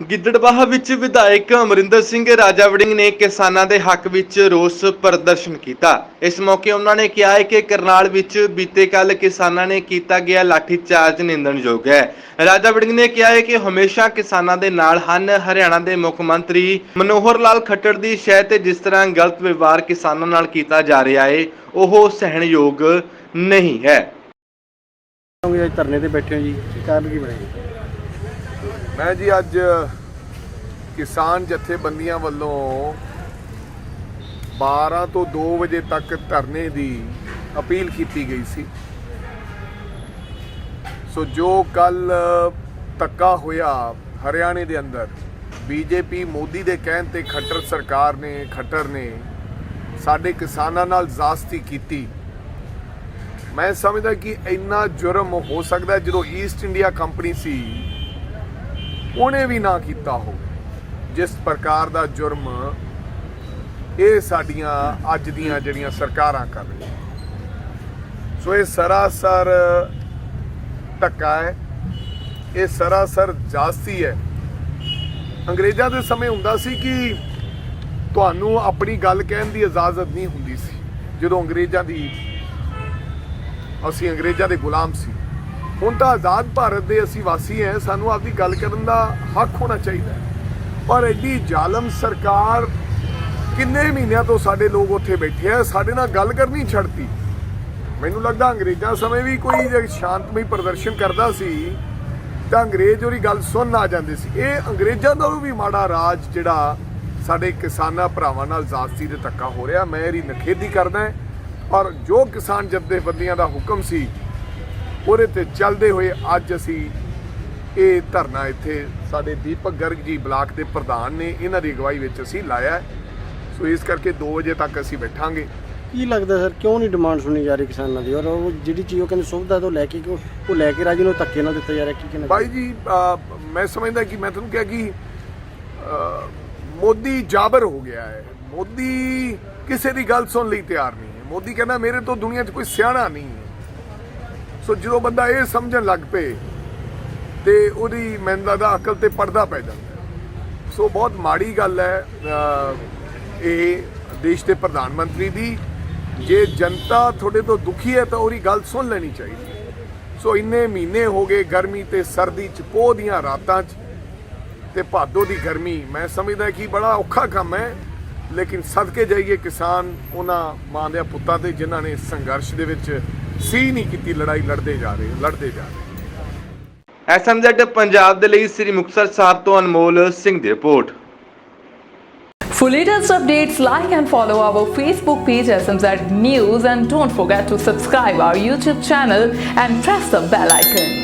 ਗਿੱਦੜਬਾਹਾ ਵਿੱਚ ਵਿਧਾਇਕ ਅਮਰਿੰਦਰ ਸਿੰਘ ਰਾਜਾ ਵੜਿੰਗ ਨੇ ਕਿਸਾਨਾਂ ਦੇ ਹੱਕ ਵਿੱਚ ਰੋਸ ਪ੍ਰਦਰਸ਼ਨ ਕੀਤਾ। ਇਸ ਮੌਕੇ ਉਹਨਾਂ ਨੇ ਕਿਹਾ ਹੈ ਕਿ ਕਰਨਾਲ ਵਿੱਚ ਬੀਤੇ ਕੱਲ ਕਿਸਾਨਾਂ ਨੇ ਕੀਤਾ ਗਿਆ ਲਾਠੀਚਾਰਜ ਨਿੰਦਣਯੋਗ ਹੈ। ਰਾਜਾ ਵੜਿੰਗ ਨੇ ਕਿਹਾ ਹੈ ਕਿ ਹਮੇਸ਼ਾ ਕਿਸਾਨਾਂ ਦੇ ਨਾਲ ਹਨ। ਹਰਿਆਣਾ ਦੇ ਮੁੱਖ ਮੰਤਰੀ ਮਨੋਹਰ ਲਾਲ ਖੱਟੜ ਦੀ ਸ਼ਹਿ ਤੇ ਜਿਸ ਤਰ੍ਹਾਂ ਗਲਤ ਵਿਵਹਾਰ ਕਿਸਾਨਾਂ ਨਾਲ ਕੀਤਾ ਜਾ ਰਿਹਾ ਹੈ ਉਹ ਸਹਿਣਯੋਗ ਨਹੀਂ ਹੈ। ਧਰਨੇ ਤੇ ਬੈਠੇ ਹੋ ਜੀ, ਕਾਰਨ ਕੀ ਬਣਿਆ ਮੈਂ ਜੀ ਅੱਜ ਕਿਸਾਨ ਜਥੇਬੰਦੀਆਂ ਵੱਲੋਂ 12 ਤੋਂ 2 ਵਜੇ ਤੱਕ ਧਰਨੇ ਦੀ ਅਪੀਲ ਕੀਤੀ ਗਈ ਸੀ। ਸੋ ਜੋ ਕੱਲ ਤੱਕਾ ਹੋਇਆ ਹਰਿਆਣੇ ਦੇ ਅੰਦਰ, ਬੀਜੇਪੀ ਮੋਦੀ ਦੇ ਕਹਿਣ ਤੇ ਖੱਟਰ ਸਰਕਾਰ ਨੇ, ਖੱਟਰ ਨੇ ਸਾਡੇ ਕਿਸਾਨਾਂ ਨਾਲ ਜ਼ਾਸਤੀ ਕੀਤੀ। ਮੈਂ ਸਮਝਦਾ ਕਿ ਇੰਨਾ ਜੁਰਮ ਹੋ ਸਕਦਾ ਜਦੋਂ ਈਸਟ ਇੰਡੀਆ ਕੰਪਨੀ ਸੀ ਉਹਨੇ ਵੀ ਨਾ ਕੀਤਾ ਹੋ ਜਿਸ ਪ੍ਰਕਾਰ ਦਾ ਜੁਰਮ ਇਹ ਸਾਡੀਆਂ ਅੱਜ ਦੀਆਂ ਜਿਹੜੀਆਂ ਸਰਕਾਰਾਂ ਕਰ ਰਹੀਆਂ। ਸੋ ਇਹ ਸਰਾਸਰ ਧੱਕਾ ਹੈ। ਇਹ ਸਰਾਸਰ ਜਾਸਤੀ ਹੈ। ਅੰਗਰੇਜ਼ਾਂ ਦੇ ਸਮੇਂ ਹੁੰਦਾ ਸੀ ਕਿ ਤੁਹਾਨੂੰ ਆਪਣੀ ਗੱਲ ਕਹਿਣ ਦੀ ਇਜਾਜ਼ਤ ਨਹੀਂ ਹੁੰਦੀ ਸੀ। ਜਦੋਂ ਅੰਗਰੇਜ਼ਾਂ ਦੀ ਅਸੀਂ ਅੰਗਰੇਜ਼ਾਂ ਦੇ ਗੁਲਾਮ ਸੀ। ਹੁਣ ਤਾਂ ਆਜ਼ਾਦ ਭਾਰਤ ਦੇ ਅਸੀਂ ਵਾਸੀ ਹਾਂ, ਸਾਨੂੰ ਆਪਦੀ ਗੱਲ ਕਰਨ ਦਾ ਹੱਕ ਹੋਣਾ ਚਾਹੀਦਾ ਹੈ। ਪਰ ਐਡੀ ਜ਼ਾਲਮ ਸਰਕਾਰ ਕਿੰਨੇ ਮਹੀਨਿਆਂ ਤੋਂ ਸਾਡੇ ਲੋਕ ਉੱਥੇ ਬੈਠੇ ਆ, ਸਾਡੇ ਨਾਲ ਗੱਲ ਕਰਨੀ ਛੱਡਤੀ ਮੈਨੂੰ ਲੱਗਦਾ ਅੰਗਰੇਜ਼ਾਂ ਸਮੇਂ ਵੀ ਕੋਈ ਜੇ ਸ਼ਾਂਤਮਈ ਪ੍ਰਦਰਸ਼ਨ ਕਰਦਾ ਸੀ, ਤਾਂ ਅੰਗਰੇਜ਼ ਉਹਦੀ ਗੱਲ ਸੁਣਨ ਆ ਜਾਂਦੇ ਸੀ। ਇਹ ਅੰਗਰੇਜ਼ਾਂ ਨਾਲੋਂ ਵੀ ਮਾੜਾ ਰਾਜ ਜਿਹੜਾ ਸਾਡੇ ਕਿਸਾਨਾਂ ਭਰਾਵਾਂ ਨਾਲ ਜ਼ਾਤੀ ਦੇ ਧੱਕਾ ਹੋ ਰਿਹਾ, ਮੈਂ ਇਹਦੀ ਨਖੇਦੀ ਕਰਦਾ ਔਰ ਜੋ ਕਿਸਾਨ ਜਥੇਬੰਦੀਆਂ ਦਾ ਹੁਕਮ ਸੀ ਉਹਦੇ ਤੇ ਚੱਲਦੇ ਹੋਏ ਅੱਜ ਅਸੀਂ ਇਹ ਧਰਨਾ ਇੱਥੇ ਸਾਡੇ ਦੀਪਕ ਗਰਗ ਜੀ ਬਲਾਕ ਦੇ ਪ੍ਰਧਾਨ ਨੇ ਇਹਨਾਂ ਦੀ ਅਗਵਾਈ ਵਿੱਚ ਅਸੀਂ ਲਾਇਆ। ਸੋ ਇਸ ਕਰਕੇ 2 ਵਜੇ ਤੱਕ ਅਸੀਂ ਬੈਠਾਂਗੇ। ਕੀ ਲੱਗਦਾ ਸਰ ਕਿਉਂ ਨਹੀਂ ਡਿਮਾਂਡ ਸੁਣੀ ਜਾ ਰਹੀ ਕਿਸਾਨਾਂ ਦੀ? ਔਰ ਉਹ ਜਿਹੜੀ ਚੀਜ਼ ਉਹ ਕਹਿੰਦੇ ਸੁਵਿਧਾ ਤੋਂ ਲੈ ਕੇ ਕਿਉਂ ਉਹ ਲੈ ਕੇ ਰਾਜੀ ਨੂੰ ਧੱਕੇ ਨਾਲ ਦਿੱਤਾ ਜਾ ਰਿਹਾ ਕੀ ਕਹਿਣਾ ਭਾਈ ਜੀ ਮੈਂ ਸਮਝਦਾ ਕਿ ਮੈਂ ਤੁਹਾਨੂੰ ਕਿਹਾ ਕਿ ਮੋਦੀ ਜਾਬਰ ਹੋ ਗਿਆ ਹੈ। ਮੋਦੀ ਕਿਸੇ ਦੀ ਗੱਲ ਸੁਣਨ ਲਈ ਤਿਆਰ ਨਹੀਂ ਹੈ। ਮੋਦੀ ਕਹਿੰਦਾ ਮੇਰੇ ਤੋਂ ਦੁਨੀਆ 'ਚ ਕੋਈ ਸਿਆਣਾ ਨਹੀਂ ਹੈ। ਸੋ ਜਦੋਂ ਬੰਦਾ ਇਹ ਸਮਝਣ ਲੱਗ ਪਏ ਤੇ ਉਹਦੀ ਮੈਨੂੰ ਲੱਗਦਾ ਅਕਲ ਤੇ ਪਰਦਾ ਪੈ ਜਾਂਦਾ ਸੋ ਬਹੁਤ ਮਾੜੀ ਗੱਲ ਹੈ ਇਹ ਦੇਸ਼ ਦੇ ਪ੍ਰਧਾਨ ਮੰਤਰੀ ਦੀ। ਜੇ ਜਨਤਾ ਤੁਹਾਡੇ ਤੋਂ ਦੁਖੀ ਹੈ ਤਾਂ ਉਹਦੀ ਗੱਲ ਸੁਣ ਲੈਣੀ ਚਾਹੀਦੀ ਸੋ ਇੰਨੇ ਮਹੀਨੇ ਹੋ ਗਏ ਗਰਮੀ ਤੇ ਸਰਦੀ ਚ ਪੋਹ ਦੀਆਂ ਰਾਤਾਂ ਚ ਤੇ ਭਾਦੋ ਦੀ ਗਰਮੀ। ਮੈਂ ਸਮਝਦਾ ਕਿ ਬੜਾ ਔਖਾ ਕੰਮ ਹੈ, ਲੇਕਿਨ ਸਦਕੇ ਜਾਈਏ ਕਿਸਾਨ ਉਹਨਾਂ ਮਾਂ ਦੇ ਪੁੱਤਾਂ ਤੇ ਜਿਨ੍ਹਾਂ ਨੇ ਸੰਘਰਸ਼ ਦੇ ਵਿੱਚ ਸੀ ਨਹੀਂ ਕੀਤੀ ਲੜਾਈ ਲੜਦੇ ਜਾ ਰਹੇ ਲੜਦੇ ਜਾ ਰਹੇ ਐਸਐਮਜ਼ੈਡ ਪੰਜਾਬ ਦੇ ਲਈ ਸ੍ਰੀ ਮੁਕਤਸਰ ਸਾਹਿਬ ਤੋਂ ਅਨਮੋਲ ਸਿੰਘ ਦੀ report For latest updates, like and follow our Facebook page SMZ News and don't forget to subscribe our YouTube channel and press the bell icon.